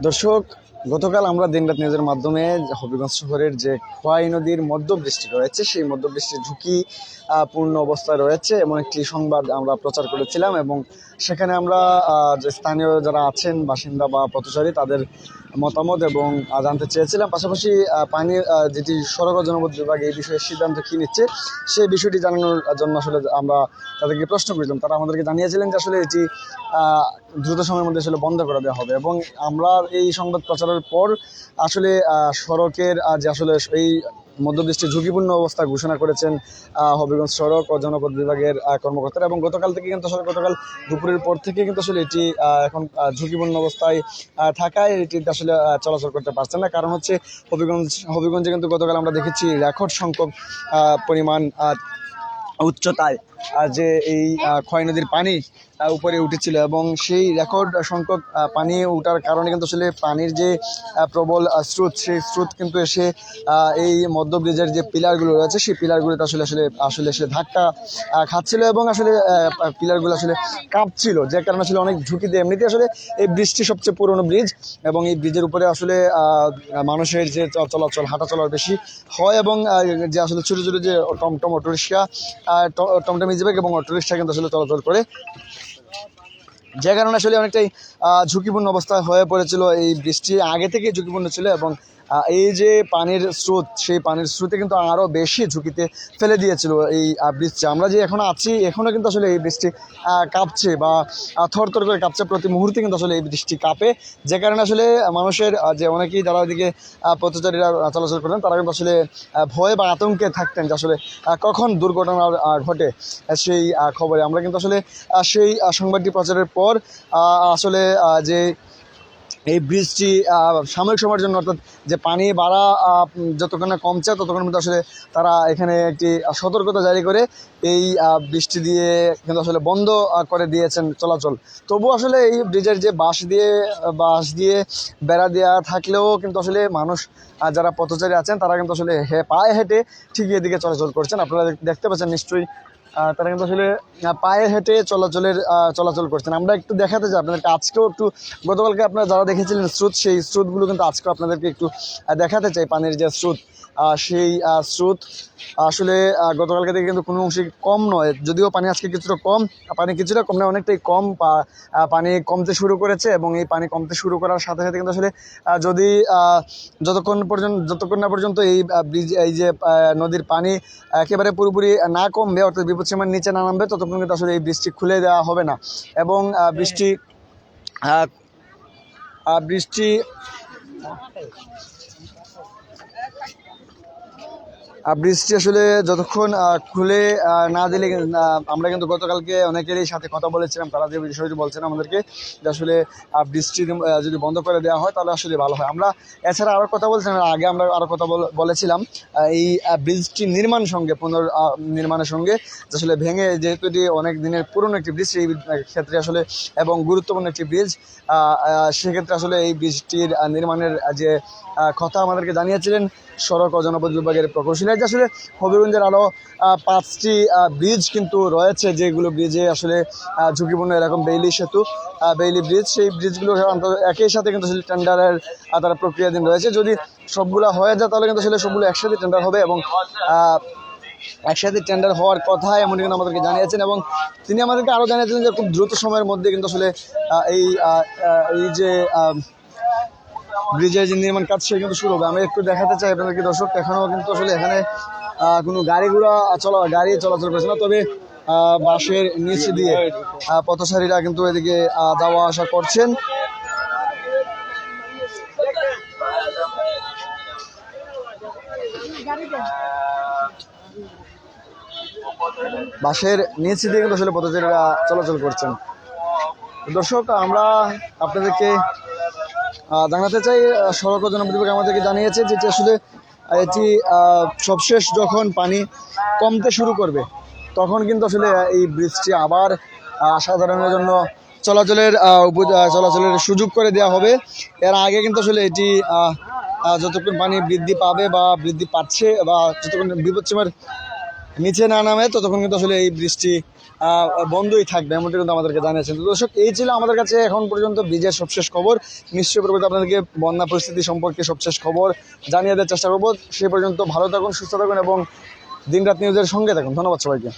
দর্শক গতকাল আমরা দিনরাত নিউজের মাধ্যমে হবিগঞ্জ শহরের যে খোয়াই নদীর মধ্যবৃষ্টি রয়েছে, সেই মধ্যবৃষ্টির ঝুঁকি পূর্ণ অবস্থায় রয়েছে এমন একটি সংবাদ আমরা প্রচার করেছিলাম এবং সেখানে আমরা যে স্থানীয় যারা আছেন, বাসিন্দা বা পথচারী, তাদের মতামত এবং জানতে চেয়েছিলাম। পাশাপাশি পানি যেটি সড়ক জনপদ বিভাগ এই বিষয়ে সিদ্ধান্ত কী নিচ্ছে, সেই বিষয়টি জানানোর জন্য আসলে আমরা তাদেরকে প্রশ্ন করেছিলাম। তারা আমাদেরকে জানিয়েছিলেন যে আসলে এটি দ্রুত সময়ের মধ্যে আসলে বন্ধ করে দেওয়া হবে এবং আমরা এই সংবাদ প্রচারের পর আসলে সড়কের যে আসলে এই মধ্যবৃষ্টি ঝুঁকিপূর্ণ অবস্থা ঘোষণা করেছেন হবিগঞ্জ সড়ক ও জনপদ বিভাগের কর্মকর্তারা। এবং গতকাল থেকে কিন্তু আসলে, গতকাল দুপুরের পর থেকে কিন্তু আসলে এটি এখন ঝুঁকিপূর্ণ অবস্থায় থাকায় এটি আসলে চলাচল করতে পারছে না। কারণ হচ্ছে, হবিগঞ্জ, হবিগঞ্জে কিন্তু গতকাল আমরা দেখেছি রেকর্ড সংখ্যক পরিমাণ উচ্চতায় যে এই ক্ষয় নদীর পানি উপরে উঠেছিল এবং সেই রেকর্ড সংখ্যক পানি ওঠার কারণে কিন্তু আসলে পানির যে প্রবল স্রোত, সেই স্রোত কিন্তু এসে এই মধ্য ব্রিজের যে পিলারগুলো রয়েছে, সেই পিলারগুলোতে আসলে আসলে আসলে সে ধাক্কা খাচ্ছিল এবং আসলে পিলারগুলো আসলে কাঁপছিল, যে কারণে আসলে অনেক ঝুঁকিতে এমনিতে আসলে এই ব্রিজটি সবচেয়ে পুরনো ব্রিজ এবং এই ব্রিজের উপরে আসলে মানুষের যে চলাচল হাঁটা চলার বেশি হয় এবং যে আসলে ছোটো ছোটো যে টমটম অটোরিক্সা টমটম ইজিবাইক এবং অটোরিক্সা কিন্তু আসলে চলাচল করে। যে কারণে আসলে অনেকটাই ঝুঁকিপূর্ণ অবস্থা হয়ে পড়েছিল এই বৃষ্টি, আগে থেকে ঝুঁকিপূর্ণ ছিল এবং এই যে পানির স্রোত, সেই পানির স্রোতে কিন্তু আরও বেশি ঝুঁকিতে ফেলে দিয়েছিল এই বৃষ্টি। আমরা যে এখন আছি এখনও কিন্তু আসলে এই বৃষ্টি কাঁপছে বা থরথর করে কাঁপছে প্রতি মুহূর্তে কিন্তু আসলে এই বৃষ্টি কাঁপে। যে কারণে আসলে মানুষের যে অনেকেই যারা ওইদিকে পথচারীরা চলাচল করেন তারা কিন্তু আসলে ভয় বা আতঙ্কে থাকতেন যে আসলে কখন দুর্ঘটনা ঘটে সেই খবরে। আমরা কিন্তু আসলে সেই সংবাদটি প্রচারের পর আসলে যে এই ব্রিজটি সাময়িক সময়ের জন্য, অর্থাৎ যে পানি বাড়া যতক্ষণ না কমছে ততক্ষণ মধ্যে আসলে তারা এখানে একটি সতর্কতা জারি করে এই বৃষ্টি দিয়ে কিন্তু আসলে বন্ধ করে দিয়েছেন চলাচল। তবু আসলে এই ব্রিজের যে বাঁশ দিয়ে বাঁশ দিয়ে বেড়া দেওয়া থাকলেও কিন্তু আসলে মানুষ যারা পথচারী আছেন, তারা কিন্তু আসলে হে, পায়ে হেঁটে ঠিকই এদিকে চলাচল করছেন। আপনারা দেখতে পাচ্ছেন নিশ্চয়ই তারা কিন্তু আসলে পায়ে হেঁটে চলাচলের চলাচল করছেন। আমরা একটু দেখাতে চাই আপনাদেরকে, আজকেও একটু গতকালকে আপনারা যারা দেখেছিলেন স্রোত, সেই স্রোতগুলো কিন্তু আজকেও আপনাদেরকে একটু দেখাতে চাই পানির যে স্রোত। সেই স্রোত আসলে গতকালকে থেকে কিন্তু কোনো অংশে কম নয়। যদিও পানি আজকে কিছুটা কম পানি কিছুটা কম নয় অনেকটাই কম পানি কমতে শুরু করেছে এবং এই পানি কমতে শুরু করার সাথে সাথে কিন্তু আসলে যদি যতক্ষণ পর্যন্ত, যতক্ষণ না পর্যন্ত এই ব্রিজ, এই যে নদীর পানি একেবারে পুরোপুরি না কমবে, অর্থাৎ বিপদসীমার নিচে না নামবে, ততক্ষণ কিন্তু আসলে এই বৃষ্টি খুলে দেওয়া হবে না। এবং বৃষ্টি বৃষ্টি বৃষ্টি আসলে যতক্ষণ খুলে না দিলে আমরা কিন্তু গতকালকে অনেকেরই সাথে কথা বলেছিলাম, তারা যে বিষয়টি বলছেন আমাদেরকে, যে আসলে ব্রিজটি যদি বন্ধ করে দেওয়া হয়, তাহলে আসলে ভালো হয়। আমরা এছাড়া আরও কথা বলছিলাম আগে আমরা আরও কথা বলেছিলাম এই ব্রিজটি নির্মাণ সঙ্গে, পুনর নির্মাণের সঙ্গে, যে আসলে ভেঙে যেহেতু এটি অনেক দিনের পুরনো একটি ব্রিজ সেই ক্ষেত্রে আসলে, এবং গুরুত্বপূর্ণ একটি ব্রিজ সেক্ষেত্রে আসলে এই ব্রিজটির নির্মাণের যে কথা আমাদেরকে জানিয়েছিলেন সড়ক ও জনপদ বিভাগের প্রকৌশলী যে আসলে হবিগঞ্জের আরও পাঁচটি ব্রিজ কিন্তু রয়েছে, যেগুলো ব্রিজে আসলে ঝুঁকিপূর্ণ এরকম বেইলি সেতু বেইলি ব্রিজ সেই ব্রিজগুলো একই সাথে কিন্তু আসলে টেন্ডারের তারা প্রক্রিয়াধীন রয়েছে। যদি সবগুলো হয়ে যায়, তাহলে কিন্তু আসলে সবগুলো একসাথে টেন্ডার হবে এবং একসাথে টেন্ডার হওয়ার কথা এমন কিন্তু আমাদেরকে জানিয়েছেন এবং তিনি আমাদেরকে আরও জানিয়েছেন যে খুব দ্রুত সময়ের মধ্যে কিন্তু আসলে এই এই যে ব্রিজের যে নির্মাণ কাজ সে কিন্তু শুরু হবে। আমি একটু দেখাতে চাই আপনাদেরকে, দর্শক, এখনও কিন্তু আসলে এখানে কোনো গাড়ি ঘোড়া চলা, গাড়ি চলাচল করছে না। তবে বাসের নিচ দিয়ে পথচারীরা কিন্তু এদিকে যাওয়া আসা করছেন। বাসের নিচ দিয়ে কিন্তু আসলে পথচারীরা চলাচল করছেন। দর্শক, আমরা আপনাদেরকে জানাতে চাই সড়ক জনপদ আমাদেরকে জানিয়েছে যেটি আসলে এটি সবশেষ যখন পানি কমতে শুরু করবে, তখন কিন্তু আসলে এই ব্রিজটি আবার সাধারণের জন্য চলাচলের চলাচলের সুযোগ করে দেওয়া হবে। এর আগে কিন্তু আসলে এটি যতক্ষণ পানি বৃদ্ধি পাবে বা বৃদ্ধি পাচ্ছে বা যতক্ষণ বিপদসীমার নিচে না নামে ততক্ষণ কিন্তু আসলে এই বৃষ্টি বন্ধই থাকবে, এমনটি কিন্তু আমাদেরকে জানিয়েছেন। তো দর্শক, এই ছিল আমাদের কাছে এখন পর্যন্ত ব্রিজের সবশেষ খবর। নিশ্চয়ই পরবর্তী আপনাদেরকে বন্যা পরিস্থিতি সম্পর্কে সবশেষ খবর জানিয়ে দেওয়ার চেষ্টা করব। সে পর্যন্ত ভালো থাকুন, সুস্থ থাকুন এবং দিনরাত নিউজের সঙ্গে থাকুন। ধন্যবাদ সবাইকে।